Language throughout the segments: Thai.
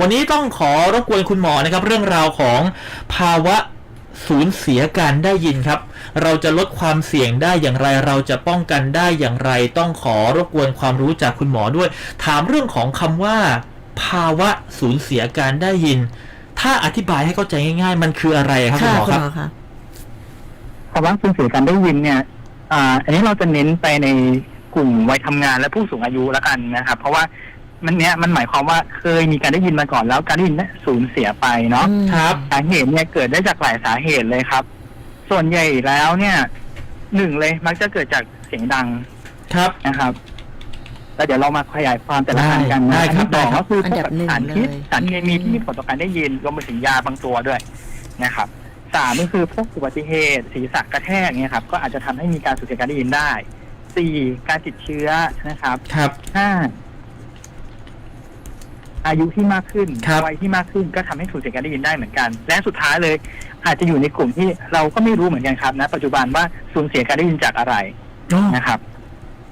วันนี้ต้องขอรบกวนคุณหมอนะครับ เรื่องราวของภาวะสูญเสียการได้ยินครับ เราจะลดความเสี่ยงได้อย่างไร เราจะป้องกันได้อย่างไร ต้องขอรบกวนความรู้จากคุณหมอด้วย ถามเรื่องของคำว่า ภาวะสูญเสียการได้ยิน ถ้าอธิบายให้เข้าใจง่าย ๆ มันคืออะไรครับคุณค่ะหมอคุคณรับหมอคะภาวะสูญเสียการได้ยินเนี่ยอ่าอันนี้เราจะเน้นไปในกลุ่มวัยทำงานและผู้สูงอายุแล้วกันนะครับ เพราะว่า มันเนี้ยมันหมายความว่าเคยมีการได้ยินมาก่อนแล้วการได้ยินเนี่ยสูญเสียไปเนาะ อืมครับ สาเหตุเนี่ยเกิดได้จากหลายสาเหตุเลยครับ ส่วนใหญ่แล้วเนี่ยหนึ่งเลยมักจะเกิดจากเสียงดังครับ นะครับแล้วเดี๋ยวเรามาขยายความแต่ละอันกันได้นะครับอันที่สองได้ครับ ก็คืออันดับหนึ่งสารพิษเลย สารเคมีอืมที่มีผลต่อการได้ยินรวมไปถึงยาบางตัวด้วยนะครับสามก็คือพวกอุบัติเหตุศีรษะกระแทกเนี่ยครับก็อาจจะทำให้มีการสูญเสียการได้ยินได้สี่การติดเชื้อนะครับครับห้า อายุที่มากขึ้นครับ วัยที่มากขึ้นก็ทำให้สูญเสียการได้ยินได้เหมือนกัน และสุดท้ายเลย อาจจะอยู่ในกลุ่มที่เราก็ไม่รู้เหมือนกันครับนะปัจจุบันว่าสูญเสียการได้ยินจากอะไรโอ้นะครับ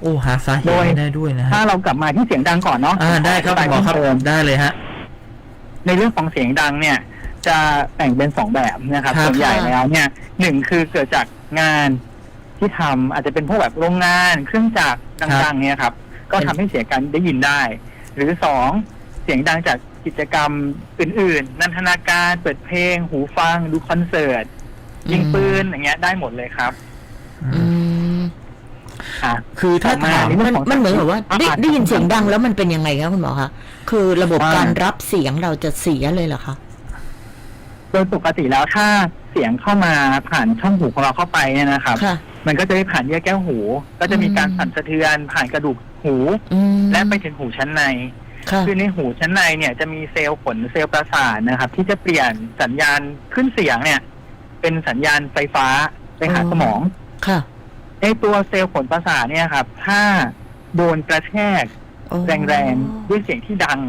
โอ้หาสาเหโดตุยให้ได้ด้วยนะฮะถ้าเรากลับมาที่เสียงดังก่อนเนาะอ่าได้ครับคุณหมอครับเพิ่มได้เลยฮะ ในเรื่องของเสียงดังเนี่ย จะแบ่งเป็นสองแบบนะครับครับส่วนใหญ่แล้วเนี่ยหนึ่งคือเกิดจากงานที่ทำอาจจะเป็นพวกแบบโรงงานเครื่องจักรดังๆเนี่ยครับ ก็ทำให้เสียการได้ยินได้ หรือสองเสียงดังจากกิจกรรมอื่น ๆ นันทนาการเปิดเพลง หูฟัง ดูคอนเสิร์ต ยิงปืนอย่างเงี้ยได้หมดเลยครับอืมอะ คือถ้าต่อมาถามนี่มันมันเหมือนกับว่าได้อ่าได้ยินเสียงดังแล้วมันเป็นยังไงคะคุณหมอคะคือระบบว่าการรับเสียงเราจะเสียเลยเหรอคะโดยปกติแล้วถ้าเสียงเข้ามาผ่านช่องหูของเราเข้าไปเนี่ยนะครับค่ะมันก็จะได้ผ่านเยื่อแก้วหู ก็จะมีการอืมสั่นสะเทือนผ่านกระดูกหูอืมและไปถึงหูชั้นใน ค่ะ คือในหูชั้นในเนี่ยจะมีเซลล์ขนเซลล์ประสาทนะครับ ที่จะเปลี่ยนสัญญาณขึ้นเสียงเนี่ย เป็นสัญญาณไฟฟ้าไปหาอ๋อ สมองค่ะในตัวเซลล์ขนประสาทเนี่ยครับ ถ้าโดนกระแทกโอ้แรงๆด้วยเสียงที่ดัง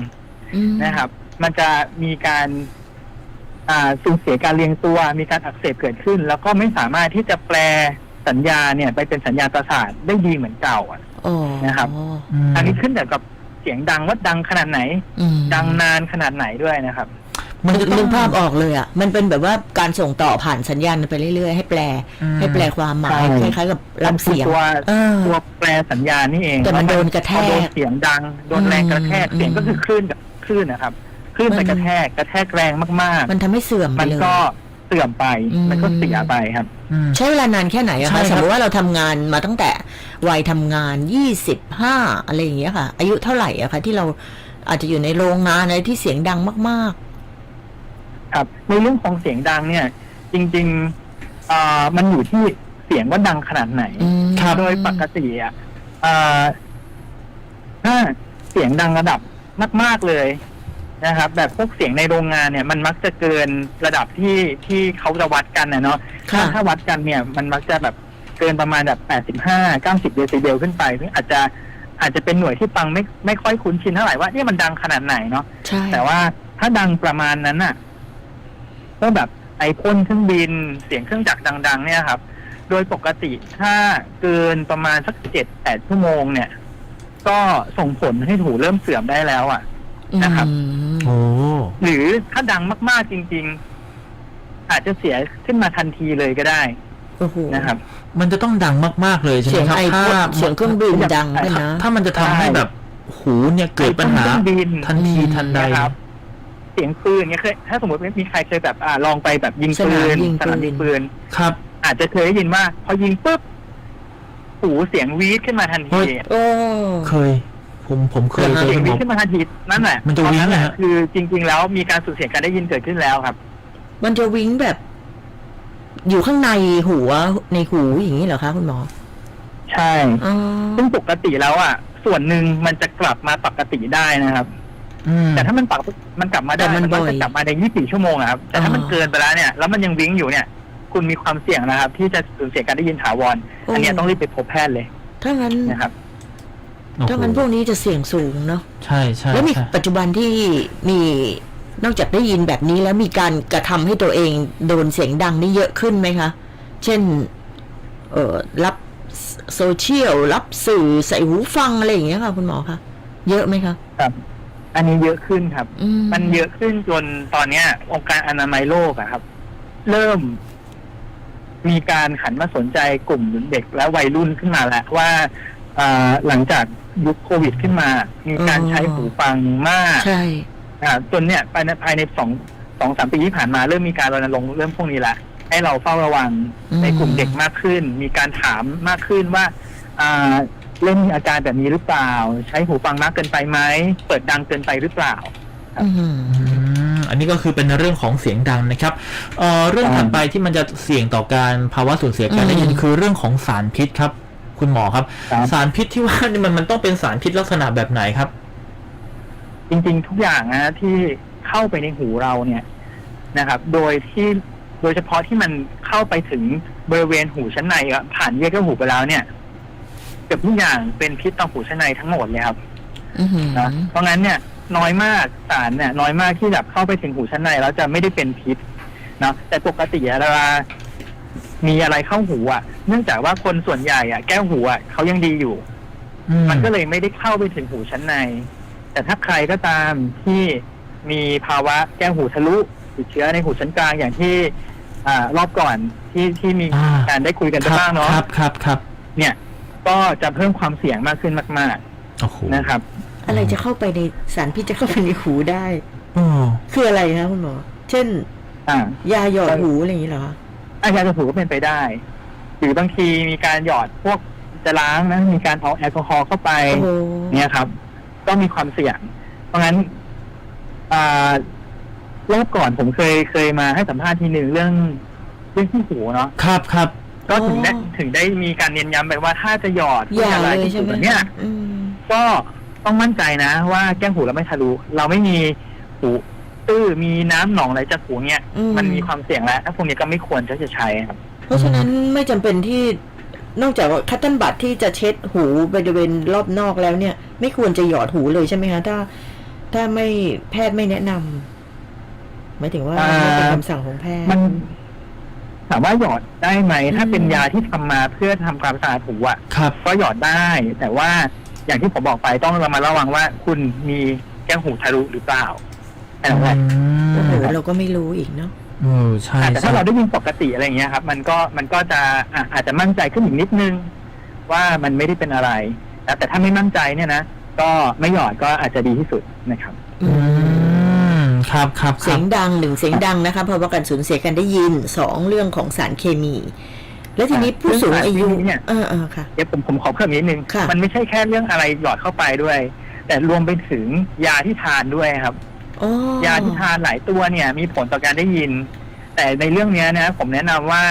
อืมนะครับ มันจะมีการ อ่าสูญเสียการเรียงตัว มีการอักเสบเกิดขึ้น แล้วก็ไม่สามารถที่จะแปลสัญญาณเนี่ย ไปเป็นสัญญาณประสาทได้ดีเหมือนเก่าอะโอ้นะครับมอันนี้ขึ้นอยู่กับ เสียงดังว่าดังขนาดไหน อืมดังนานขนาดไหนด้วยนะครับ มันจะต้นึองกภาพออกเลยอะ มันเป็นแบบว่าการส่งต่อผ่านสัญญาณไปเรื่อยๆ ให้แปล อืมให้แปลความหมายใช่คล้ายๆกับรับเสียง ตัวเออ ตัวแปลสัญญาณนี่เองแต่มันโดนกระแทกพอโดนเสียงดังโดนแรงกระแทกอืมเสียงก็คือคลื่นกับคลื่นนะครับคลื่นไปมันกระแทกกระแทกแรงมากมันทำให้เสื่อมๆ ไปมันเลย ก็ เสื่อมไป อืม มันก็เสียไปครับ อืม ใช้เวลานานแค่ไหนอะใช่คะครับ สมมติว่าเราทำงานมาตั้งแต่วัยทำงานยี่สิบห้าอะไรอย่างเงี้ยค่ะ อายุเท่าไหร่อะคะที่เราอาจจะอยู่ในโรงงานอะไรที่เสียงดังมาก ครับ ในเรื่องของเสียงดังเนี่ย จริงๆอ่ามันอยู่ที่เสียงว่าดังขนาดไหน ๆอืมโดยปกติอะอ่าถ้าเสียงดังระดับมาก ๆเลย นะครับ แบบพวกเสียงในโรงงานเนี่ยมันมักจะเกินระดับที่ที่เขาจะวัดกันนะเนาะค่ะถ้าถ้าวัดกันเนี่ยมันมักจะแบบเกินประมาณแบบแปดสิบห้าเก้าสิบเดซิเบลขึ้นไปซึ่งอาจจะอาจจะเป็นหน่วยที่ฟังไม่ไม่ค่อยคุ้นชินเท่าไหร่ว่าเนี่ยมันดังขนาดไหนเนาะ ใช่ แต่ว่าถ้าดังประมาณนั้นน่ะก็แบบไอพ่นเครื่องบินเสียงเครื่องจักรดัง ๆ เนี่ยครับ โดยปกติถ้าเกินประมาณสักเจ็ดแปดชั่วโมงเนี่ย ก็ส่งผลให้หูเริ่มเสื่อมได้แล้วอะ นะครับ อืม โอ้หรือถ้าดังมากๆจริง ๆ อาจจะเสียขึ้นมาทันทีเลยก็ได้โอ้โหนะครับ มันจะต้องดังมาก ๆ เลยใช่ไหเสีมยงครับไอถ้าพ่นเสียงเครื่องบินดังด้วยนะ ถ้ามันจะทำให้แบบหูเนี่ยเกิดปัญหา ไอ้เครื่องบิน ทันทีทันใด นะครับ เสียงปืนเนี่ยเคยถ้าสมมติมีใครเคยแบบอ่าลองไปแบบยิงปืสนามนยิงปืนสนามยิงปืน ครับ อาจจะเคยได้ยินว่า พอยิงปุ๊บหูเสียงวีดขึ้นมาทันเฮ้ทีย โอ้ เคย ผมผมเคยเหรอฮะเคยเสียงคุณหวีมดอขึ้นมาทันทีนั่นแหละมันจะวีดเพรานะแหฮะคือจริง ๆ แล้วมีการสูญเสียการได้ยินเกิดขึ้นแล้วครับ มันจะวิ้งแบบ อยู่ข้างในหัวในหูอย่างนี้เหรอคะคุณหมอ ใช่อ๋อซึ่งปกติแล้วอะ ส่วนหนึ่งมันจะกลับมาปกติได้นะครับอืมแต่ถ้ามันปรับมันกลับมาได้แต่มันก็บ่อยจะกลับมาใน 24 ชั่วโมงอะครับ แต่ถ้ามันอ่าเกินไปแล้วเนี่ย แล้วมันยังวิ้งอยู่เนี่ย คุณมีความเสี่ยงนะครับ ที่จะสูญเสียการได้ยินถาวร อันเนี้ยต้องรีบไปพบแพทย์เลย ถ้างั้นนะครับโอ้โห ถ้างั้นพวกนี้จะเสี่ยงสูงเนาะใช่ใช่แล้วมีใช่ปัจจุบันที่มีนอกจากได้ยินแบบนี้แล้วมีการกระทำให้ตัวเองโดนเสียงดังนี่เยอะขึ้นไหมคะ เช่น เอ่อรับโซเชียล รับสื่อใส่หูฟังอะไรอย่างเงี้ยค่ะคุณหมอคะเยอะไหมคะ ครับ อันนี้เยอะขึ้นครับอืมันเยอะขึ้นจนตอนเนี้ย องค์การอนามัยโลกอะครับ เริ่ม มีการหันมาสนใจกลุ่มเด็กและวัยรุ่นขึ้นมาแล้วว่าอ่าหลังจาก ยุคโควิดขึ้นมา มีการใช้หูฟังมากใช่อ่าจนเนี่ยภายในภายในสองสองสามปีที่ผ่านมาเริ่มมีการรณรงค์เรื่องพวกนี้ละให้เราเฝ้าระวังอืมในกลุ่มเด็กมากขึ้น มีการถามมากขึ้นว่าอ่าเริ่มมีอาการแบบนี้หรือเปล่า ใช้หูฟังมากเกินไปไหมเปิดดังเกินไปหรือเปล่าอืมอืมอันนี้ก็คือเป็นเรื่องของเสียงดังนะครับเอ่อเรื่องถัดไปที่มันจะเสี่ยงต่อการภาวะสูญเสียการได้ยินอืมคือเรื่องของสารพิษครับ คุณหมอครับ ครับ สารพิษที่ว่านี่มันมันต้องเป็นสารพิษลักษณะแบบไหนครับ จริงๆ ทุกอย่างนะที่เข้าไปในหูเราเนี่ยนะครับ โดยที่โดยเฉพาะที่มันเข้าไปถึงบริเวณหูชั้นในอะผ่านเยื่อแก้วหูไปแล้วเนี่ยเกือบทุกอย่างเป็นพิษต่อหูชั้นในทั้งหมดเลยครับอืมนะเพราะงั้นเนี่ยน้อยมากสารเนี่ยน้อยมากที่แบบเข้าไปถึงหูชั้นในแล้วจะไม่ได้เป็นพิษนะแต่ปกติอะเวลา มีอะไรเข้าหูอะ เนื่องจากว่าคนส่วนใหญ่อะ แก้วหูอะเขายังดีอยู่มันก็เลยไม่ได้เข้าไปถึงหูชั้นใน แต่ถ้าใครก็ตามที่มีภาวะแก้วหูทะลุติดเชื้อในหูชั้นกลางอย่างที่ อ่ารอบก่อนที่ที่มีอ่า การได้คุยกันไปครับบ้างเนาะครับครับครับเนี่ย ก็จะเพิ่มความเสี่ยงมากขึ้นมาก โอ้โหๆนะครับ อะไรจะเข้าไปในสารพิษจะเข้าไปในหูได้โอ้คืออะไรคะคุณหมอ เช่น อ่า ยาหยอดหูอะไรอย่างนี้เหรอคะ อาการจะถูกก็เป็นไปได้ หรือบางทีมีการหยอดพวกจะล้างนะ มีการเอาแอลกอฮอล์เข้าไป โอ้โหเนี่ยครับ ก็มีความเสี่ยง เพราะงั้นอ่ารอบก่อนผมเคยเคยมาให้สัมภาษณ์ทีหนึ่งเรื่องเรื่องที่หูเนาะ ครับครับ ก็ถึงได้ถึงได้มีการเน้นย้ำไปว่าถ้าจะหยอดอย่าอะไรเลยที่ใช่หูไหมแบบเนี้ยอืม ก็ต้องมั่นใจนะ ว่าแก้มหูเราไม่ทะลุ เราไม่มีหู ตื้อมีน้ำหนองไหลจากหูเนี่ย อืม มันมีความเสี่ยงแล้วถ้าพวกนี้ก็ไม่ควรที่จะใช้ครับ เพราะฉะนั้นไม่จำเป็นที่นอกจากว่าคัตเติ้ลบัตที่จะเช็ดหูบริเวณรอบนอกแล้วเนี่ย ไม่ควรจะหยอดหูเลยใช่ไหมคะถ้า ถ้าไม่แพทย์ไม่แนะนำหมายถึงว่าอ่า ไม่เป็นคำสั่งของแพทย์ มันถามว่าหยอดได้ไหม ถ้าอืม เป็นยาที่ทำมาเพื่อทำความสะอาดหูอะ ครับ ก็หยอดได้ แต่ว่าอย่างที่ผมบอกไปต้องระมัดระวังว่าคุณมีแก้วหูทะลุหรือเปล่า แค่นั้นแหละโอ้โหเราก็ไม่รู้อีกเนาะเออใช่อะแต่ใช่ถ้าเราได้ยินปกติอะไรอย่างเงี้ยครับ มันก็มันก็จะอะอาจจะมั่นใจขึ้นอีกนิดนึง ว่ามันไม่ได้เป็นอะไรนะแต่ถ้าไม่มั่นใจเนี่ยนะก็ไม่หยอดก็อาจจะดีที่สุดนะครับ อืมครับครับคเสีรัยบงดังหนึ่งเสียงดังนะคะเพราะว่าการสูญเสียการได้ยินสองเรื่องของสารเคมี และทีนี้ผู้สูงอายุเรื่องสารเคมีเนี่ยเออเออค่ะเดี๋ยวผมผมขอเพิ่มนิดนึงค่ะมันไม่ใช่แค่เรื่องอะไรหยอดเข้าไปด้วย แต่รวมไปถึงยาที่ทานด้วยครับ อ๋อยาที่ทานหลายตัวเนี่ย มีผลต่อการได้ยิน แต่ในเรื่องเนี้ยนะผมแนะนำว่า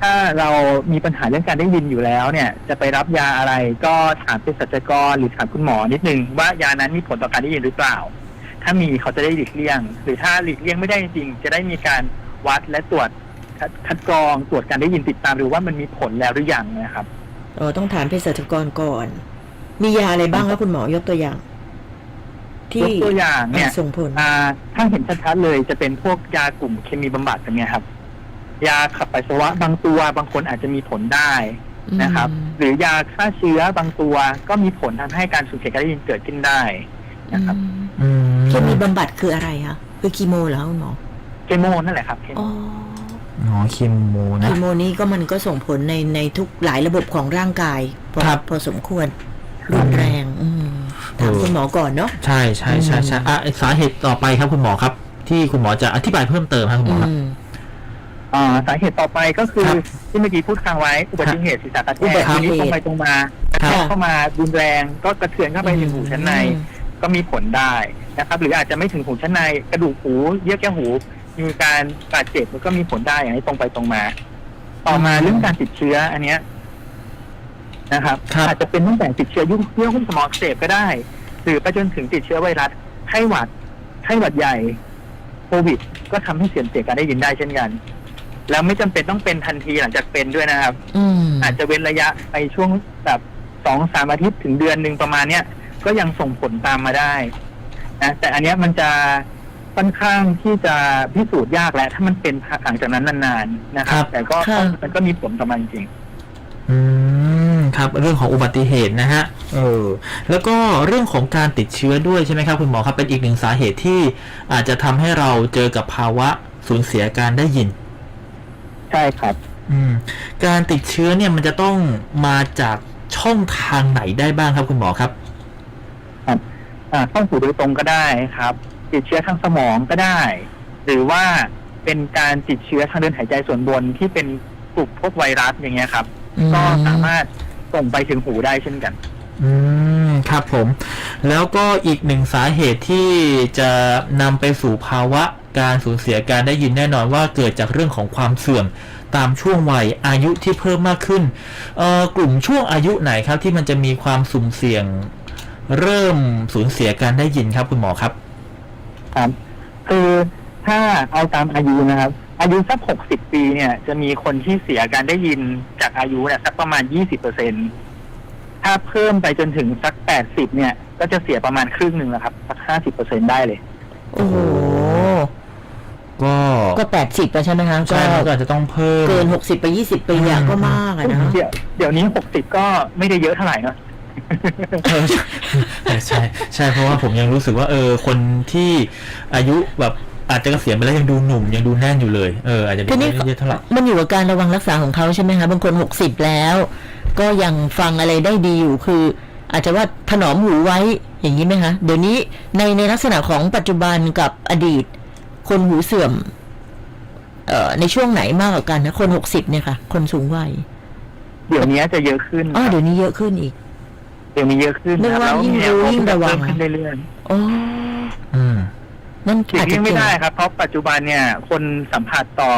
ถ้าเรามีปัญหาเรื่องการได้ยินอยู่แล้วเนี่ย จะไปรับยาอะไรก็ถามเภสัชกรหรือถามคุณหมอนิดนึงว่ายานั้นมีผลต่อการได้ยินหรือเปล่า ถ้ามีเขาจะได้หลีกเลี่ยง หรือถ้าหลีกเลี่ยงไม่ได้จริงๆจะได้มีการวัดและตรวจคัดคัดกรองตรวจการได้ยินติดตามดูว่ามันมีผลแล้วหรือยังนะครับ เออต้องถามเภสัชกรก่อน มียาอะไรบ้างคะคุณหมอยกตัวอย่าง ที่ยกตัวอย่างเนี่ยส่งผลอ่าถ้าเห็นชัดๆเลยจะเป็นพวกยากลุ่มเคมีบำบัดกันเนี่ยครับ ยาขับปัสสาวะบางตัวบางคนอาจจะมีผลได้นะครับอืมหรือยาฆ่าเชื้อบางตัวก็มีผลทำให้การสูญเสียการได้ยินเกิดขึ้นได้นะครับอืมอืมเคมีบำบัดคืออะไรคะคือคีโมเหรอคุณหมอเคโมนั่นแหละครับเคโมอ๋ออ๋อเคมนะคีโมนี้ก็มันก็ส่งผลในในทุกหลายระบบของร่างกายพอครับพอสมควรรุนแรงอืม ถามเออคุณหมอก่อนเนาะใช่ใช่ใช่ใช่อะสาเหตุต่อไปครับคุณหมอครับ ที่คุณหมอจะอธิบายเพิ่มเติมครับคุณหมอครับอืมอ่าสาเหตุต่อไปก็คือครับที่เมื่อกี้พูดค้างไว้อุบัติเหตุศีรษะกระแทอุบักติเหตุทีนี้ตรงไปตรงมาครับเข้ามารุนแรงก็กระเทือนเข้าไปถึงหูชั้นในอืมก็มีผลได้นะครับ หรืออาจจะไม่ถึงหูชั้นในกระดูกหู เยื่อแก้วหู มีการบาดเจ็บมันก็มีผลได้อย่างนี้ตรงไปตรงมา ต่อมาอืมเรื่องการติดเชื้ออันเนี้ย นะครับ ครับ อาจจะเป็นตั้งแต่ติดเชื้อยุ่งเยื่อหุ้มสมองอักเสบก็ได้ หรือไปจนถึงติดเชื้อไวรัสไข้หวัดไข้หวัดใหญ่โควิด ก็ทำให้เสื่อมเสียการได้ยินได้เช่นกัน แล้วไม่จำเป็นต้องเป็นทันทีหลังจากเป็นด้วยนะครับ อืมอาจจะเว้นระยะไปช่วงแบบสองสามอาทิตย์ถึงเดือนหนึ่งประมาณเนี้ยก็ยังส่งผลตามมาได้นะแต่อันเนี้ยมันจะค่อนข้างที่จะพิสูจน์ยากแหละถ้ามันเป็นหลังจากนั้นนานๆนะครัครับบแต่ก็ค่ะ มันก็มีผลต่อมันจริง อืม ครับ เรื่องของอุบัติเหตุนะฮะเออแล้วก็เรื่องของการติดเชื้อด้วยใช่ไหมครับ คุณหมอครับเป็นอีกหนึ่งสาเหตุที่อาจจะทำให้เราเจอกับภาวะสูญเสียการได้ยิน ใช่ครับ อืม การติดเชื้อเนี่ยมันจะต้องมาจากช่องทางไหนได้บ้างครับคุณหมอครับอ่าเข้าสู่โดยตรงก็ได้ครับ ติดเชื้อทางสมองก็ได้ หรือว่าเป็นการติดเชื้อทางเดินหายใจส่วนบนที่เป็นกลุ่มพวกไวรัสอย่างเงี้ยครับอืมก็สามารถ ส่งไปถึงหูได้เช่นกัน อืมครับผม แล้วก็อีกหนึ่งสาเหตุที่จะนำไปสู่ภาวะการสูญเสียการได้ยินแน่นอนว่าเกิดจากเรื่องของความเสื่อมตามช่วงวัยอายุที่เพิ่มมากขึ้นเอ่อกลุ่มช่วงอายุไหนครับ ที่มันจะมีความสุ่มเสี่ยง เริ่มสูญเสียการได้ยินครับคุณหมอครับ ครับ คือถ้าเอาตามอายุนะครับ อายุสักหกสิบปีเนี่ยจะมีคนที่เสียการได้ยินจากอายุเนี่ยสักประมาณยี่สิบเปอร์เซ็นถ้าเพิ่มไปจนถึงสักแปดสิบเนี่ย ก็จะเสียประมาณครึ่งหนึ่งแล้วครับสักห้าสิบเปอร์เซ็นได้เลย โอ้โห ก็ก็แปดสิบแล้วใช่ไหมคะก็ใช่มันก็อาจจะต้องเพิ่ม เกินหกสิบไปยี่สิบปีอะอืม ก็มากอะนะ เดี๋ยวเดี๋ยวนี้หกสิบก็ไม่ได้เยอะเท่าไหร่เนอะเออใช่ใช่ใช่เพราะว่าผมยังรู้สึกว่าเออคนที่อายุแบบ อาจจะเกษียณไปแล้วยังดูหนุ่มยังดูแน่นอยู่เลย เอออาจจะดูทีนี้ไม่ได้เยอะเท่าไหร่มันอยู่กับการระวังรักษาของเขาใช่ไหมคะบางคนหกสิบแล้ว ก็ยังฟังอะไรได้ดีอยู่คือ อาจจะว่าถนอมหูไว้อย่างนี้ไหมคะเดี๋ยวนี้ในในลักษณะของปัจจุบันกับอดีต คนหูเสื่อม เอ่อในช่วงไหนมากกว่ากันนะคนหกสิบเนี่ยค่ะ คนสูงวัยเดี๋ยวนี้จะเยอะขึ้นอ๋อครับเดี๋ยวนี้เยอะขึ้นอีกเดี๋ยวนี้เยอะขึ้นนึกว่าแล้วยิ่งเนี่ยรู้ยิ่งระวังเพิ่มขึ้นเรื่อยอ๋ออืม นั่นๆหลีอาจกจะเลี่ยงไม่เกี่ยวได้ครับ เพราะปัจจุบันเนี่ย คนสัมผัสต่อ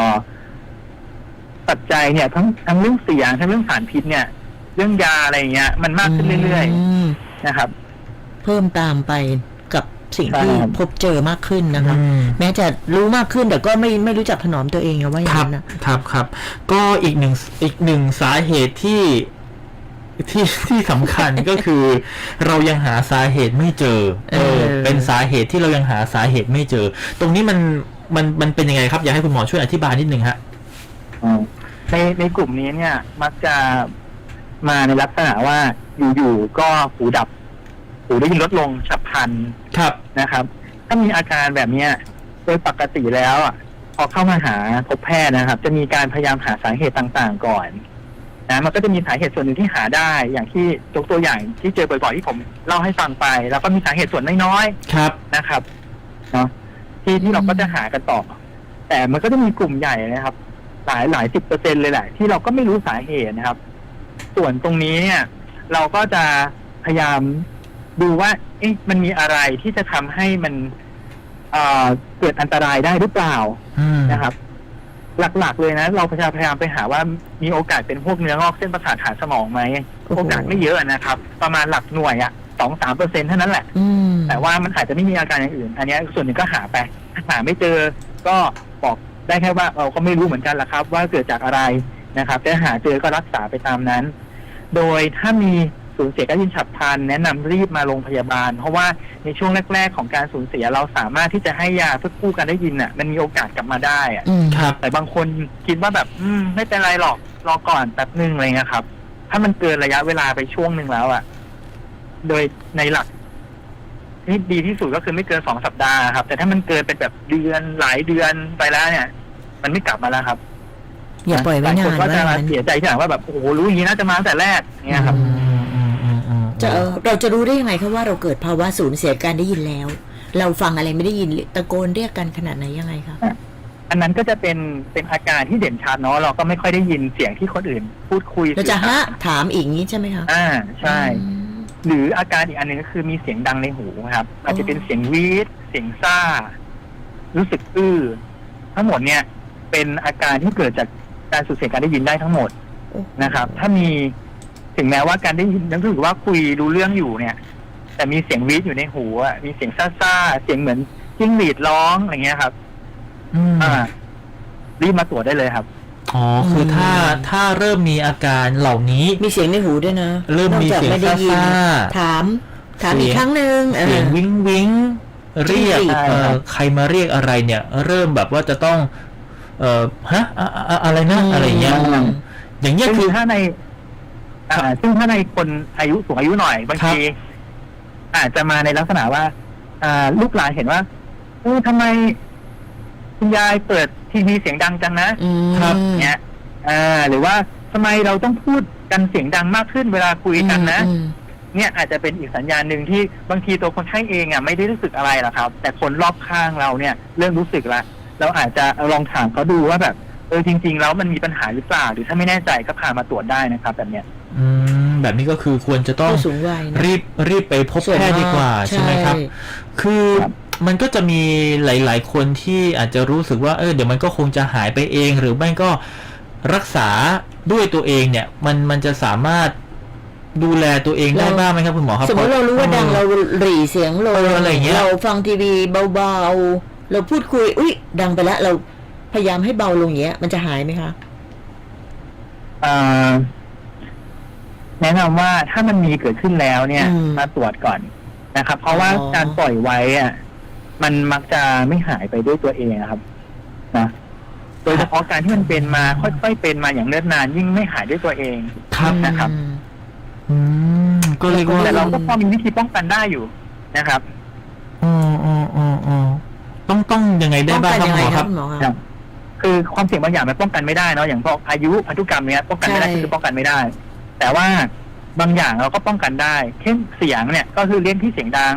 ปัจจัยเนี่ย ทั้งทั้งเรื่องเสียงทั้งเรื่องสารพิษเนี่ย เรื่องยาอะไรอย่างเงี้ย มันมากขึ้นเรื่อยมๆนะครับ เพิ่มตามไปกับสิ่งใช่ที่พบเจอมากขึ้นนะคะ อืม แม้จะรู้มากขึ้นแต่ก็ไม่ไม่รู้จักถนอมตัวเองอะว่าอย่าคงรับนั้นนะ ครับครับ ก็อีกหนึ่งอีกหนึ่งสาเหตุที่ ที่ที่สำคัญก็คือเรายังหาสาเหตุไม่เจอ เออ เป็นสาเหตุที่เรายังหาสาเหตุไม่เจอ ตรงนี้มันมันมันเป็นยังไงครับ อยากให้คุณหมอช่วยอธิบายนิดนึงฮะในในกลุ่มนี้เนี่ย มักจะมาในลักษณะว่าอยู่ๆก็หูดับ หูได้ยินลดลงฉับพลันครับนะครับ ถ้ามีอาการแบบเนี้ยโดยปกติแล้วอะพอเข้ามาหาพบแพทย์นะครับ จะมีการพยายามหาสาเหตุต่างๆก่อน นะมันก็จะมีสาเหตุส่วนหนึ่งที่หาได้ อย่างที่ยกตัวอย่างที่เจอบ่อยๆที่ผมเล่าให้ฟังไป แล้วก็มีสาเหตุส่วนน้อยครับ ๆนะครับเนาะที่ที่เราก็จะหากันต่อ แต่มันก็จะมีกลุ่มใหญ่นะครับ หลายหลายสิบเปอร์เซ็นเลยแหละ ที่เราก็ไม่รู้สาเหตุนะครับ ส่วนตรงนี้เนี่ย เราก็จะพยายามดูว่า เอ๊ะมันมีอะไรที่จะทำให้มันเอ่อเกิดอันตรายได้หรือเปล่า อืมนะครับ หลักๆ เลยนะ เราพยายามไปหาว่ามีโอกาสเป็นพวกเนื้องอกเส้นประสาทฐานสมองไหมโอ้โหโอกาสไม่เยอะนะครับ ประมาณหลักหน่วยอะสองสามเปอร์เซ็นเท่านั้นแหละอืมแต่ว่ามันอาจจะไม่มีอาการอย่างอื่น อันเนี้ยส่วนหนึ่งก็หาไป หาไม่เจอก็บอกได้แค่ว่าเราก็ไม่รู้เหมือนกันละครับ ว่าเกิดจากอะไรนะครับแต่หาเจอก็รักษาไปตามนั้น โดยถ้ามี สูญเสียการได้ยินฉับพลันแนะนำรีบมาโรงพยาบาล เพราะว่าในช่วงแรก ๆ ของการสูญเสียเราสามารถที่จะให้ยาเพื่อกู้การได้ยินอะ มันมีโอกาสกลับมาได้อะอืมครับแต่บางคนคิดว่าแบบ อืม ไม่เป็นไรหรอกรอก่อนแป๊บนึงอะไรเงี้ยครับ ถ้ามันเกินระยะเวลาไปช่วงหนึ่งแล้วอะ โดยในหลักที่ดีที่สุดก็คือไม่เกินสองสัปดาห์ครับ แต่ถ้ามันเกินเป็นแบบเดือนหลายเดือนไปแล้วเนี่ย มันไม่กลับมาแล้วครับอย่าปล่อยไว้บางนาคนนก็ว่าอจะย่างมานั้นเสียใจที่หลังว่าแบบโอ้โหรู้อย่างนี้น่าจะมาตั้งแต่แรกเนี่ยครับอืมอืมอืมอืม จะเอ่อเราจะรู้ได้ยังไงคะว่าเราเกิดภาวะสูญเสียการได้ยินแล้ว เราฟังอะไรไม่ได้ยินหรือตะโกนเรียกกันขนาดไหนยังไงคะอันนั้นก็จะเป็นเป็นอาการที่เด่นชัดเนาะเราก็ไม่ค่อยได้ยินเสียงที่คนอื่น พูดคุยเราจะสื่อฮะสารถามอีกงี้ใช่ไหมคะอ่าใช่อืมหรืออาการอีกอันหนึงก็คือมีเสียงดังในหูครับ อาจจะเป็นเสียงวีดเสียงซ่า รู้สึกอื้อทั้งหมดเนี่ย เป็นอาการที่เกิดจากการสูญเสียการได้ยินได้ทั้งหมดโอ้โหนะครับ ถ้ามี ถึงแม้ว่าการได้ยินยังถือว่าคุยรู้เรื่องอยู่เนี่ย แต่มีเสียงวีดอยู่ในหูอะมีเสียงซ่าๆเสียงเหมือนจิ้งหรีดร้องอะไรเงี้ยครับอืมอ่ารีบมาตรวจได้เลยครับ อ๋อคือถ้าถ้าเริ่มมีอาการเหล่านี้ มีเสียงในหูด้วยนะเริ่มมีนอกจากเสียงไม่ได้ยินซ่าถาม ถามเสีอียกงครั้งหนึ่งเออเสียงวิ้งวิ้งเรียกจิ้งหรีดเอ่อใครมาเรียกอะไรเนี่ย เริ่มแบบว่าจะต้อง เอ่อฮะอะอะอะไรนะอะไรเงี้ย อืม อย่างเงี้ยซึ่งคือถ้าใน อ่าซึ่งถ้าในคนอายุสูงอายุหน่อยบางทีอาจจะมาในลักษณะว่า อ่า ลูกหลานเห็นว่าเออทำไม คุณยายเปิดทีวีเสียงดังจังนะอืมครับ เนี้ยอ่า หรือว่าทำไมเราต้องพูดกันเสียงดังมากขึ้นเวลาคุยกันนะ อืมเนี่ยอาจจะเป็นอีกสัญญาณหนึ่งที่บางทีตัวคนไข้เองอะไม่ได้รู้สึกอะไรหรอกครับ แต่คนรอบข้างเราเนี่ย เริ่มรู้สึกละเราอาจจะลองถามเขาดูว่าแบบเออจริง ๆ แล้วมันมีปัญหาหรือเปล่า หรือถ้าไม่แน่ใจก็พามาตรวจได้นะครับ แบบเนี้ย อืมแบบนี้ก็คือควรจะต้องผู้สูงวัยนะรีบรีบไปพบส่วนแพทย์ดีกว่า มากใช่ไหมครับ ใช่ คือครับมันก็จะมีหลาย ๆ คนที่อาจจะรู้สึกว่าเออเดี๋ยวมันก็คงจะหายไปเอง หรือไม่ก็รักษาด้วยตัวเองเนี่ย มันมันจะสามารถดูแลตัวเองได้เรา บ้างไหมครับคุณหมอครับสมมติเรารู้ว่าดังเราหรี่เสียงลงเอออะไรอย่างเงี้ยเราฟังทีวีเบาๆ เราพูดคุย อุ้ยดังไปแล้วเราพยายามให้เบาลงอย่างเงี้ย มันจะหายไหมคะ อ่า แนะนำว่าถ้ามันมีเกิดขึ้นแล้วเนี่ยอืมมาตรวจก่อนนะครับ เพราะว่าอ๋อ การปล่อยไว้อะมันมักจะไม่หายไปด้วยตัวเองอะครับนะโดยเฉพาะการที่มันเป็นมาค่อยๆเป็นมาอย่างเนิ่นนาน ยิ่งไม่หายด้วยตัวเอง ครับนะครับ อืมอืมก็เรียกว่าแต่เราก็พอมีวิธีป้องกันได้อยู่นะครับ อ๋ออ๋ออ๋ออ๋อต้องต้องยังไงได้ป้องบ้างกันครับยังหมอคไงครัรับบคุณหมอครัคะบคือความเสี่ยงบางอย่างมันป้องกันไม่ได้เนาะอย่างพวกอายุพันธุกรรมเนี้ยป้องกันไม่ได้ใช่ คือป้องกันไม่ได้ แต่ว่าบางอย่างเราก็ป้องกันได้ เช่นเสียงเนี่ยก็คือเลี่ยงที่เสียงดัง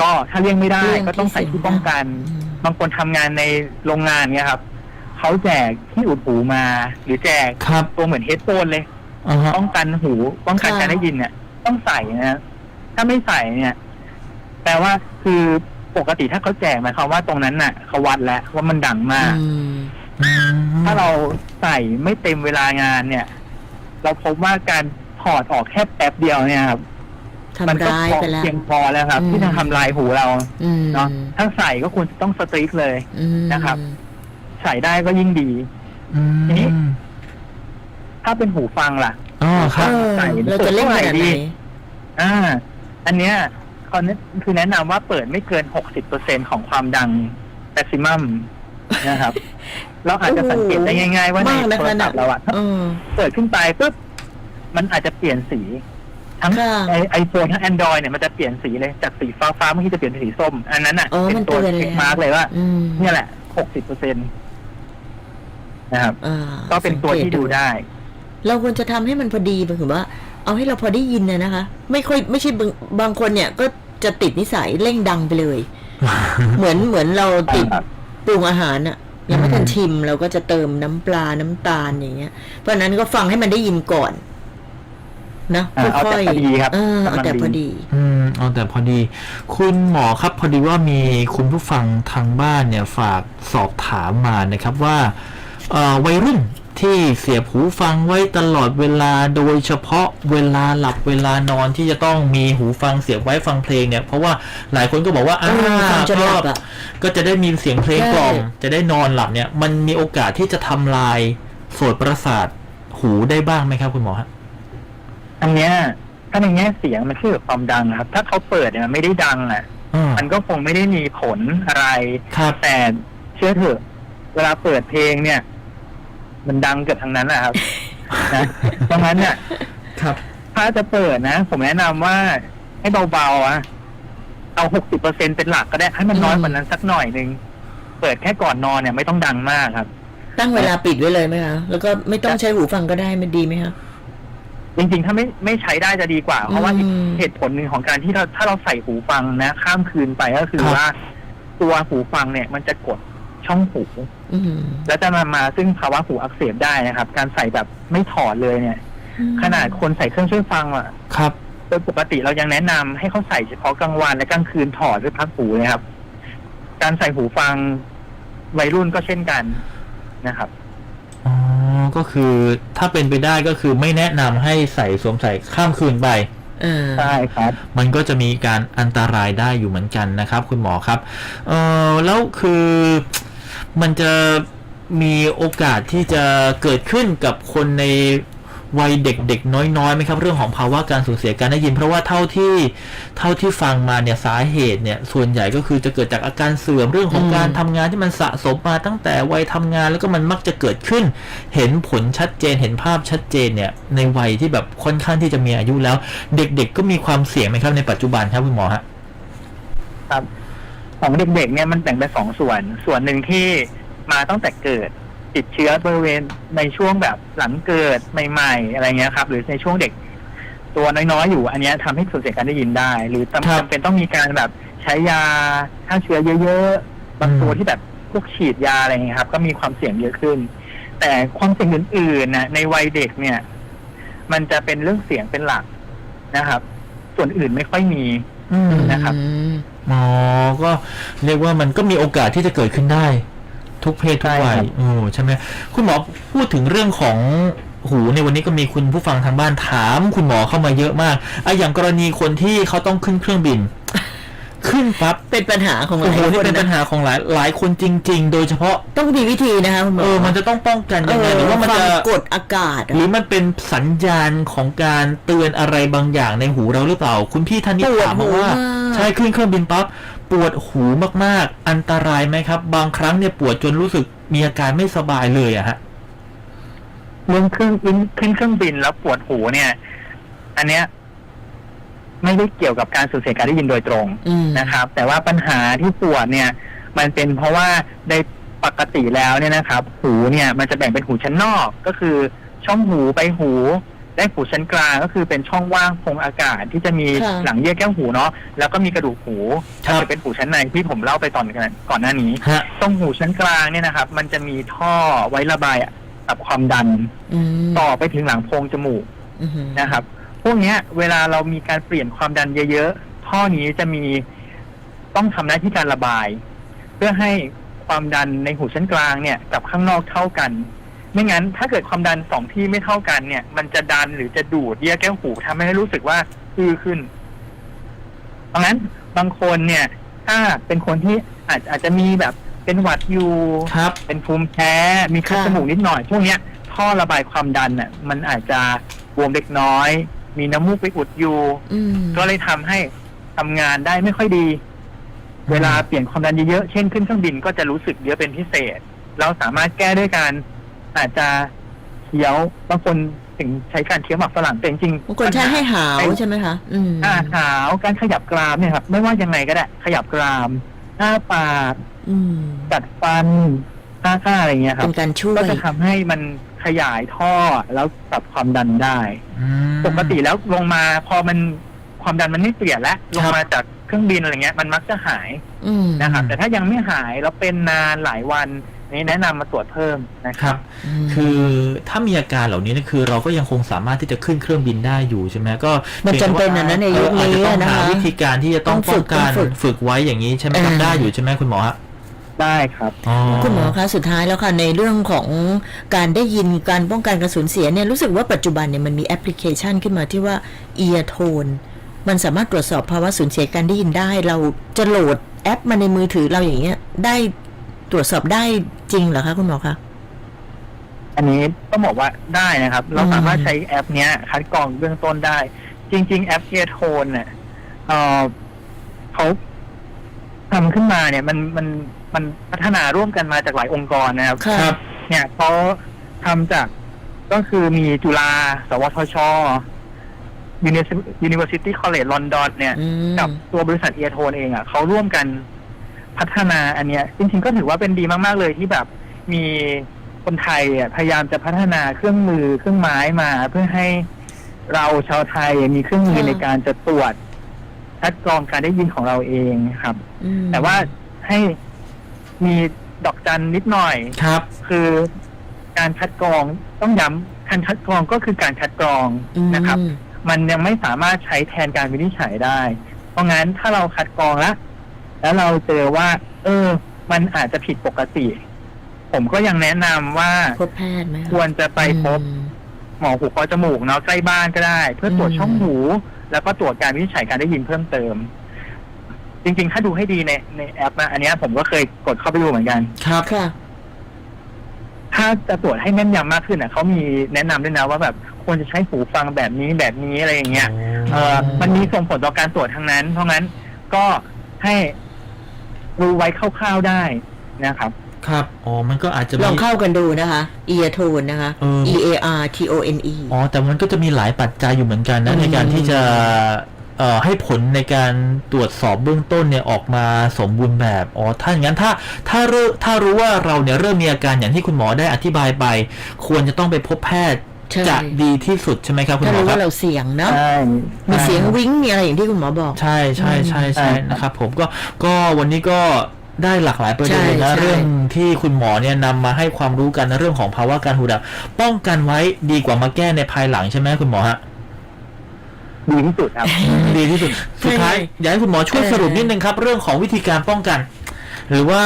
ก็ถ้าเลี่ยงไม่ได้เลี่ยงก็ต้องใส่ที่ที่เสียงป้องกันอืมบางคนทำงานในโรงงานเนี่ยครับเขาแจกที่อุดหูมา หรือแจกครับตัวเหมือนเฮดโฟนเลย อ่าฮะ ป้องกันหูป้องกันค่ะ การได้ยินเนี่ย ต้องใส่นะฮะถ้าไม่ใส่เนี่ย แปลว่าคือปกติถ้าเขาแจกหมายความว่าตรงนั้นน่ะเขาวัดแล้วว่ามันดังมาก อืมอืมถ้าเราใส่ไม่เต็มเวลางานเนี่ย เราพบว่าการถอดออกแค่แป๊บเดียวเนี่ยครับมัทำก็ร้ายพอไปแล้ว เพียงพอแล้วครับ อืม ที่จะทำลายหูเราอืมเนาะถ้าใส่ก็ควรจะต้องสตรีกเลย อืม นะครับ ใส่ได้ก็ยิ่งดี อืมทีนี้ถ้าเป็นหูฟังล่ะ อ๋อครับเออใส่เราจะเล่นขนาดไหน อ่า อันเนี้ยเขาแนะคือแนะนำว่าเปิดไม่เกินหกสิบเปอร์เซ็นของความดังแ a ซิมัม นะครับ เราอาจจะสังเกตได้ง่าย ๆ ว่าในมากนะโทรคะศัพท์เราอะถ้าเออเปิดขึ้นไปปุ๊บมันอาจจะเปลี่ยนสีทั้งค่ะไอไอโฟนทั้งแอนดรอยเนี่ยมันจะเปลี่ยนสีเลยจากสีฟ้าฟ้าๆบางทีจะเปลี่ยนเป็นสีส้ม อันนั้นอะอ๋อเป็มันนตัวเตือนเช็คแล้วมาร์กเลยว่าอืมเนี่ยแหละหกสิบเปอร์เซ็นตนะครับอ่าก็เป็นตัวที่ดูได้ เราควรจะทำให้มันพอดีหมายถึงว่า เอาให้เราพอได้ยินนะนะคะ ไม่ค่อยไม่ใช่บางบางคนเนี่ยก็จะติดนิสัยเร่งดังไปเลย เหมือนเหมือนเราติดครับ ปรุงอาหารอะยังไม่ทันอืมชิมเราก็จะเติมน้ำปลาน้ำตาลอย่างเงี้ย เพราะฉะนั้นก็ฟังให้มันได้ยินก่อน นะอ่าเอาแต่ค่อยพอดีครับเออเอากำลังแต่ดีพอดี อืมเอาแต่พอดี คุณหมอครับพอดีว่ามีคุณผู้ฟังทางบ้านเนี่ย ฝากสอบถามมานะครับว่า เอ่อวัยรุ่น ที่เสียบหูฟังไว้ตลอดเวลาโดยเฉพาะเวลาหลับเวลานอนที่จะต้องมีหูฟังเสียบไว้ฟังเพลงเนี่ย เพราะว่าหลายคนก็บอกว่าอ่าเออฟังจนหลับก็อะก็จะได้มีเสียงเพลงใช่กล่อมจะได้นอนหลับเนี่ย มันมีโอกาสที่จะทำลายโสตประสาทหูได้บ้างไหมครับ คุณหมอฮะอันเนี้ยถ้าในแง่เสียงมันขึ้นกับความดังนะครับ ถ้าเขาเปิดเนี่ยมันไม่ได้ดังอะอ่ามันก็คงไม่ได้มีผลอะไรครับแต่เชื่อเถอะ เวลาเปิดเพลงเนี่ย มันดังเกือบทั้งนั้นแหละครับนะเพราะฉะนั้นเนี่ยครับ ถ้าจะเปิดนะ ผมแนะนำว่าให้เบาๆอะเอาหกสิบเปอร์เซ็นเป็นหลักก็ได้ ให้มันน้อยอืมกว่านั้นสักหน่อยหนึ่งเปิดแค่ก่อนนอนเนี่ยไม่ต้องดังมากครับ ตั้งเวลาปิดไว้เลยไหมคะแล้วก็ไม่ต้องใช้หูฟังก็ได้มันดีไหมคะจริงๆ ถ้าไม่ไม่ใช้ได้จะดีกว่า เพราะว่าอืมเหตุผลหนึ่งของการที่เราถ้าเราใส่หูฟังนะ ข้ามคืนไปก็คือครับว่า ตัวหูฟังเนี่ย มันจะกดช่องหูอืม แล้วจะมามาซึ่งภาวะหูอักเสบได้นะครับ การใส่แบบไม่ถอดเลยเนี่ย ขนาดคนใส่เครื่องช่วยฟังอะครับ โดยปกติเรายังแนะนำให้เขาใส่เฉพาะกลางวันและกลางคืนถอดด้วยพักหูนะครับ การใส่หูฟังวัยรุ่นก็เช่นกันนะครับอ๋อก็คือถ้าเป็นไปได้ก็คือไม่แนะนำให้ใส่สวมใส่ข้ามคืนไปเออใช่ครับ มันก็จะมีการอันตรายได้อยู่เหมือนกันนะครับ คุณหมอครับ เออแล้วคือ มันจะมีโอกาสที่จะเกิดขึ้นกับคนในวัยเด็กๆน้อยๆไหมครับ เรื่องของภาวะการสูญเสียการได้ยิน เพราะว่าเท่าที่เท่าที่ฟังมาเนี่ยสาเหตุเนี่ยส่วนใหญ่ก็คือจะเกิดจากอาการเสื่อมเรื่องของการทำงานที่มันสะสมมาตั้งแต่วัยทำงานแล้วก็มันมักจะเกิดขึ้น เห็นผลชัดเจนเห็นภาพชัดเจนเนี่ยในวัยที่แบบค่อนข้างที่จะมีอายุแล้ว เด็กๆก็มีความเสี่ยงไหมครับในปัจจุบันครับคุณหมอฮะครับ ของเด็กๆเนี่ยมันแบ่งเป็นสองส่วน ส่วนหนึ่งที่มาตั้งแต่เกิด ติดเชื้อบริเวณในช่วงแบบหลังเกิดใหม่ๆอะไรเงี้ยครับ หรือในช่วงเด็ก ตัวน้อยๆอยู่ อันนี้ยทำให้สูญเสียการได้ยินได้ หรือจำเป็นต้องมีการแบบใช้ยาฆ่าเชื้อเยอะๆบางตัวที่แบบพวกฉีดยาอะไรเงี้ยครับ ก็มีความเสี่ยงเยอะขึ้น แต่ความเสี่ยงอื่นๆนะในวัยเด็กเนี่ย มันจะเป็นเรื่องเสียงเป็นหลักนะครับ ส่วนอื่นไม่ค่อยมี นะครับอืมอ๋อก็เรียกว่ามันก็มีโอกาสที่จะเกิดขึ้นได้ ทุกเพศทุกวัยใช่ครับโอ้ใช่ไหมคุณหมอพูดถึงเรื่องของหูในวันนี้ก็มีคุณผู้ฟังทางบ้านถาม คุณหมอเข้ามาเยอะมากอะอย่างกรณีคนที่เขาต้องขึ้นเครื่องบิน ขึ้นปั๊บเป็นปัญหาของหโอ้ลายโหคนี่นเป็นปัญนะหาของหลายหลายคนจริง ๆ โดยเฉพาะ ต้องมีวิธีนะคะคุณหมอเออมันจะต้องป้องกันยังไงหรือว่ามันควจะกดอากาศอะ หรือมันเป็นสัญญาณของการเตือนอะไรบางอย่างในหูเราหรือเปล่า คุณพี่ท่านนี้ปวดถามหูมาว่ามาก ใช่ขึ้นเครื่องบินปั๊บปวดหูมากๆ อันตรายไหมครับ บางครั้งเนี่ยปวดจนรู้สึกมีอาการไม่สบายเลยอะฮะเรื่องเครื่องบินขึ้นเครื่องบินแล้วปวดหูเนี่ย อันเนี้ย ไม่ได้เกี่ยวกับการสูญเสียการได้ยินโดยตรงอืมนะครับ แต่ว่าปัญหาที่ปวดเนี่ย มันเป็นเพราะว่าในปกติแล้วเนี่ยนะครับ หูเนี่ยมันจะแบ่งเป็นหูชั้นนอก ก็คือช่องหูไปหูได้หูชั้นกลางก็คือเป็นช่องว่างโพรงอากาศที่จะมีค่ะ หลังเยื่อแก้วหูเนาะแล้วก็มีกระดูกหูครับจะเป็นหูชั้นในที่ผมเล่าไปตอนก่อนหน้านี้ ฮะตรงหูชั้นกลางเนี่ยนะครับ มันจะมีท่อไว้ระบายกับความดัน อืมต่อไปถึงหลังโพรงจมูก อืมนะครับ พวกเนี้ย เวลาเรามีการเปลี่ยนความดันเยอะๆท่อนี้จะมีต้องทำหน้าที่การระบาย เพื่อให้ความดันในหูชั้นกลางเนี่ยกับข้างนอกเท่ากัน ไม่งั้นถ้าเกิดความดันสองที่ไม่เท่ากันเนี่ย มันจะดันหรือจะดูดเยื่อแก้วหูทำให้รู้สึกว่าอื้อขึ้นเพราะงั้นบางคนเนี่ย ถ้าเป็นคนที่อาจอาจจะมีแบบเป็นหวัดอยู่ ครับ เป็นภูมิแพ้มีคัดจมูกนิดหน่อยพวกเนี้ยท่อระบายความดันน่ะมันอาจจะบวมเล็กน้อย มีน้ำมูกไปอุดอยู่ อืมก็เลยทำให้ทำงานได้ไม่ค่อยดี เวลาเปลี่ยนความดันเยอะๆ เช่นขึ้นเครื่องบินก็จะรู้สึกเยอะเป็นพิเศษ เราสามารถแก้ด้วยการอาจจะเคี้ยวบางคนถึงใช้การเคี้ยวหมากฝรั่งแต่จริงๆบางคนใช้ให้หาวใช่ไหมคะ อืมอ่าหาวการขยับกรามเนี่ยครับไม่ว่ายังไงก็ได้ ขยับกรามอ้าปากอืมกัดฟันอ้าข้าอะไรเงี้ยครัเป็บ นการช่วยก็จะทำให้มัน ขยายท่อแล้วปรับความดันได้ อืม ปกติแล้วลงมาพอมันความดันมันไม่เปลี่ยนแล้วลงมาจากเครื่องบินอะไรเงี้ยมันมักจะหายอืมนะครับแต่ถ้ายังไม่หายแล้วเป็นนานหลายวันนี่แนะนำมาตรวจเพิ่มนะคครับ รับมคือถ้ามีอาการเหล่านี้นะคือเราก็ยังคงสามารถที่จะขึ้นเครื่องบินได้อยู่ใช่ไหมก็มันจำเป็นอะนะในยุคนี้เอออาจจะต้องนะคะหาวิธีการที่จะต้องต้องฝึป้อกงกันต้องฝึกฝึกไว้อย่างนี้ใช่ไหมครับอ่าได้อยู่ใช่ไหมคุณหมอฮะ ได้ครับ อ๋อคุณหมอคะสุดท้ายแล้วค่ะในเรื่องของการได้ยินการป้องกันกระสุนเสียเนี่ยรู้สึกว่าปัจจุบันเนี่ยมันมีแอปพลิเคชันขึ้นมาที่ว่า Ear Tone มันสามารถตรวจสอบภาวะสูญเสียการได้ยินได้ เราจะโหลดแอปมาในมือถือเราอย่างเงี้ย ได้ตรวจสอบได้จริงเหรอคะคุณหมอคะ อันนี้ต้องบอกว่าได้นะครับ เราอืมสามารถใช้แอป เนี้ย คัดกรองเบื้องต้นได้ จริง ๆ แอปเ a โทนเนี่ยเอ่อเขาทำขึ้นมาเนี่ย มันมัน มันพัฒนาร่วมกันมาจากหลายองค์กรนะครับ ค่ะ ครับ เนี่ยเขาทำจากก็คือมีจุฬา สวทช University College London เนี่ย อืม กับตัวบริษัทเอียโทนเองอะเขาร่วมกันพัฒนาอันเนี้ยจริงๆก็ถือว่าเป็นดีมากๆเลยที่แบบมีคนไทยอะพยายามจะพัฒนาเครื่องมือเครื่องไม้มา เพื่อให้เราชาวไทยมีเครื่องมือค่ะ ในการจะตรวจคัดกรองการได้ยินของเราเองครับ อืม แต่ว่าให้ มีดอกจันนิดหน่อย ครับ คือการคัดกรองต้องย้ำการคัดกรองก็คือการคัดกรองนะครับ อืมมันยังไม่สามารถใช้แทนการวินิจฉัยได้ เพราะงั้นถ้าเราคัดกรองแล้วแล้วเราเจอว่า เออ มันอาจจะผิดปกติ ผมก็ยังแนะนำว่าพบแพทย์ไหมคะควรจะไปพบ อืม หมอหูคอจมูกเนาะใกล้บ้านก็ได้ เพื่อตรวจอืม ช่องหู แล้วก็ตรวจการวินิจฉัยการได้ยินเพิ่มเติม จริง ๆ ถ้าดูให้ดีในในแอปนะอันเนี้ยผมก็เคยกดเข้าไปดูเหมือนกัน ครับ ค่ะ ถ้าจะตรวจให้แม่นยำมากขึ้นอะเขามีแนะนำด้วยนะว่าแบบควรจะใช้หูฟังแบบนี้แบบนี้อะไรอย่างเงี้ย เออมันมีส่งผลต่อการตรวจทั้งนั้น เพราะงั้นก็ให้รู้ไว้คร่าวๆได้นะครับ ครับ อ๋อ มันก็อาจจะลองมีเข้ากันดูนะคะ ear tone นะคะ เออ e a r t o n e อ๋อ แต่มันก็จะมีหลายปัจจัยอยู่เหมือนกันนะ อืม ในการที่จะเอ่อ ให้ผลในการตรวจสอบเบื้องต้นเนี่ยออกมาสมบูรณ์แบบอ๋อถ้าอย่างนั้นถ้าถ้าเริ่มถ้ารู้ว่าเราเนี่ยเริ่มมีอาการอย่างที่คุณหมอได้อธิบายไป ควรจะต้องไปพบแพทย์ใช่จะดีที่สุดใช่ไหมครับคุณถ้าหมอรู้ครัว่าบเราเสี่ยงเนาะใช่มีเสียงวิ้งมีอะไรอย่างที่คุณหมอบอกใช่ใช่ใช่ใช่ใช่นะครับผมก็ก็วันนี้ก็ได้หลากหลายประเด็นใช่เลยนะใช่เรื่องที่คุณหมอเนี่ยนำมาให้ความรู้กันในเรื่องของภาวะการหูดับ ป้องกันไว้ดีกว่ามาแก้ในภายหลังใช่ไหมคุณหมอฮะ ดีที่สุดครับ ดีที่สุดสุดท้ายอยากให้คุณหมอช่วยเออสรุปนิดนึงครับ เรื่องของวิธีการป้องกัน หรือว่า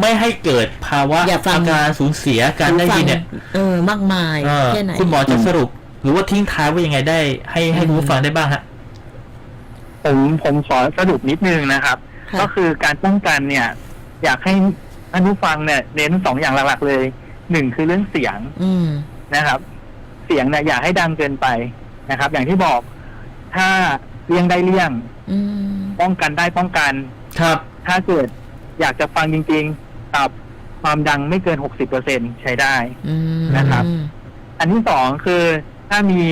ไม่ให้เกิดภาวะอย่าฟัง อาการสูญเสียการได้ยินเนี่ยเออมากมายเออแค่ไหน คุณหมอจะสรุป หรือว่าทิ้งท้ายว่ายังไงได้ ให้ให้คุณผู้ฟังได้บ้างฮะ ผมผมขอสรุปนิดนึงนะครับ ค่ะ ก็คือการป้องกันเนี่ย อยากให้ท่านผู้ฟังเนี่ยเน้นสองอย่างหลักๆเลยหนึ่งคือเรื่องเสียงอืม นะครับ เสียงเนี่ยอย่าให้ดังเกินไปนะครับ อย่างที่บอก ถ้าเลี่ยงได้เลี่ยง อืมป้องกันได้ป้องกัน ครับ ถ้าเกิดอยากจะฟังจริงๆปรับความดังไม่เกินหกสิบเปอร์เซ็นใช้ได้ อืมนะครับ อันที่สองคือถ้ามี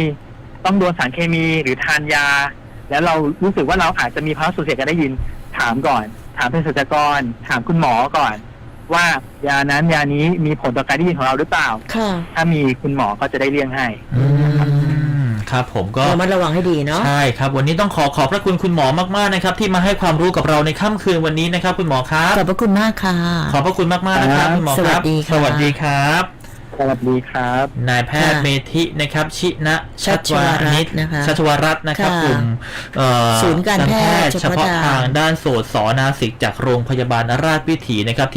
ต้องโดนสารเคมีหรือทานยา แล้วเรารู้สึกว่าเราอาจจะมีภาวะสูญเสียการได้ยินถามก่อน ถามเภสัชกร ถามคุณหมอก่อน ว่ายานั้นยานี้มีผลต่อการได้ยินของเราหรือเปล่า ค่ะ ถ้ามีคุณหมอก็จะได้เลี่ยงให้ อืม ครับผมก็ระมัดระวังให้ดีเนาะใช่ครับวันนี้ต้องขอขอบพระคุณคุณหมอมากๆนะครับที่มาให้ความรู้กับเราในค่ำคืนวันนี้นะครับ คุณหมอครับขอบพระคุณมากค่ะ ขอบพระคุณมากๆนะครับครับคุณหมอครับสวัสดีค่ะสวัสดีครับสวัสดีครับ นายแพทย์ค่ะเมธินะครับ ชินะชัชวรัตน์นิตนะคะชัชวรัตน์นะครับค่ะกลุ่มเอ่อศูนย์การแพทย์เฉพาะเฉพาะทางทางด้านโสตสอนาสิกจากโรงพยาบาลราชวิถีนะครับที่